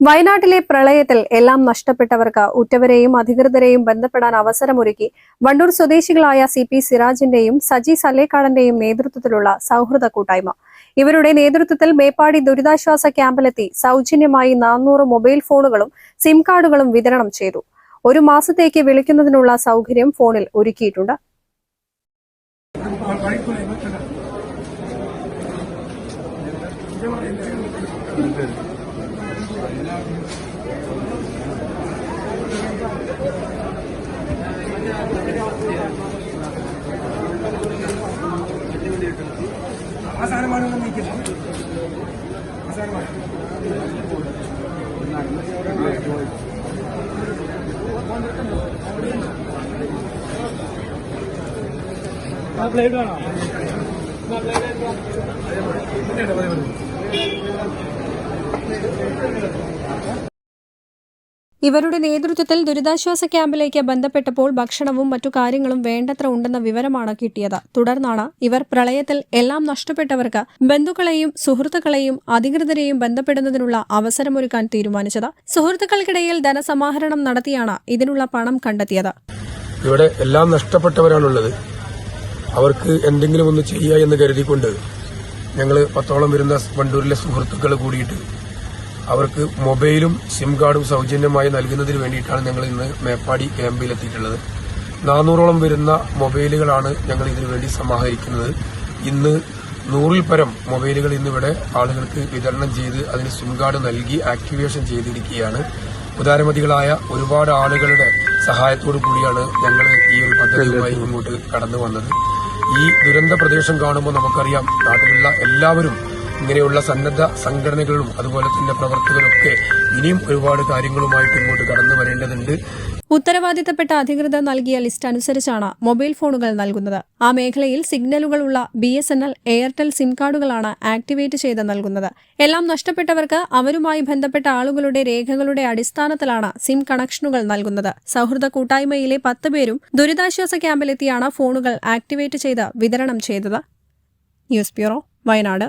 വയനാട്ടിലെ പ്രളയത്തിൽ എല്ലാം നഷ്ടപ്പെട്ടവർക്ക് ഉറ്റവരെയും അധികൃതരെയും ബന്ധപ്പെടാൻ അവസരമൊരുക്കി വണ്ടൂർ സ്വദേശികളായ സി പി സിറാജിന്റെയും സജി സല്ലേക്കാടന്റെയും നേതൃത്വത്തിലുള്ള സൗഹൃദ കൂട്ടായ്മ. ഇവരുടെ നേതൃത്വത്തിൽ മേപ്പാടി ദുരിതാശ്വാസ ക്യാമ്പിലെത്തി സൗജന്യമായി നാനൂറ് മൊബൈൽ ഫോണുകളും സിം കാർഡുകളും വിതരണം ചെയ്തു. ഒരു മാസത്തേക്ക് വിളിക്കുന്നതിനുള്ള സൗകര്യം ഫോണിൽ ഒരുക്കിയിട്ടുണ്ട്. ആ സാധനമാണ് നീക്കുന്നത് ആ സാധനമാണ് പ്ലേറ്റ് വേണോ ഇവരുടെ നേതൃത്വത്തിൽ ദുരിതാശ്വാസ ക്യാമ്പിലേക്ക് ബന്ധപ്പെട്ടപ്പോൾ ഭക്ഷണവും മറ്റു കാര്യങ്ങളും വേണ്ടത്ര ഉണ്ടെന്ന വിവരമാണ് കിട്ടിയത്. തുടർന്നാണ് ഇവർ പ്രളയത്തിൽ എല്ലാം നഷ്ടപ്പെട്ടവർക്ക് ബന്ധുക്കളെയും സുഹൃത്തുക്കളെയും അധികൃതരെയും ബന്ധപ്പെടുന്നതിനുള്ള അവസരമൊരുക്കാൻ തീരുമാനിച്ചത്. സുഹൃത്തുക്കൾക്കിടയിൽ ധനസമാഹരണം നടത്തിയാണ് ഇതിനുള്ള പണം കണ്ടെത്തിയത്. ഇവിടെ എല്ലാം നഷ്ടപ്പെട്ടവരാണുള്ളത്. അവർക്ക് എന്തെങ്കിലും ഒന്ന് ചെയ്യുക എന്ന് കരുതിക്കൊണ്ട് ഞങ്ങൾ പത്തോളം വരുന്ന വണ്ടൂരിലെ സുഹൃത്തുക്കൾ കൂടിയിട്ട് അവർക്ക് മൊബൈലും സിം കാർഡും സൗജന്യമായി നൽകുന്നതിന് വേണ്ടിയിട്ടാണ് ഞങ്ങൾ ഇന്ന് മേപ്പാടി ക്യാമ്പിൽ എത്തിയിട്ടുള്ളത് നാനൂറോളം വരുന്ന മൊബൈലുകളാണ് ഞങ്ങൾ ഇതിനു വേണ്ടി സമാഹരിക്കുന്നത്. ഇന്ന് നൂറിൽ പരം മൊബൈലുകൾ ഇന്നിവിടെ ആളുകൾക്ക് വിതരണം ചെയ്ത് അതിന് സിം കാർഡ് നൽകി ആക്ടിവേഷൻ ചെയ്തിരിക്കുകയാണ്. ഉദാരമതികളായ ഒരുപാട് ആളുകളുടെ സഹായത്തോടു കൂടിയാണ് ഞങ്ങൾ ഈ ഒരു പദ്ധതിയുമായി മുന്നോട്ട് കടന്നു വന്നത്. ഈ ദുരന്ത പ്രദേശം കാണുമ്പോൾ നമുക്കറിയാം നാട്ടിലുള്ള എല്ലാവരും ഇങ്ങനെയുള്ള സന്നദ്ധ സംഘടനകളും അതുപോലെ തന്നെ പ്രവർത്തകരൊക്കെ ഇനിയും ഒരുപാട് കാര്യങ്ങളുമായിട്ട് ഇങ്ങോട്ട് കടന്നു വരേണ്ടതുണ്ട്. ഉത്തരവാദിത്തപ്പെട്ട അധികൃതർ നൽകിയ ലിസ്റ്റ് അനുസരിച്ചാണ് മൊബൈൽ ഫോണുകൾ നൽകുന്നത്. ആ മേഖലയിൽ സിഗ്നലുകളുള്ള B S N L Airtel sim കാർഡുകളാണ് activate ചെയ്ത് നൽകുന്നത്. എല്ലാം നഷ്ടപ്പെട്ടവർക്ക് അവരുമായി ബന്ധപ്പെട്ട ആളുകളുടെ രേഖകളുടെ അടിസ്ഥാനത്തിലാണ് സിം കണക്ഷനുകൾ നൽകുന്നത്. സൗഹൃദ കൂട്ടായ്മയിലെ പത്ത് പേരും ദുരിതാശ്വാസ ക്യാമ്പിലെത്തിയാണ് ഫോണുകൾ ആക്ടിവേറ്റ് ചെയ്ത് വിതരണം ചെയ്തത്. News bureau Wayanad.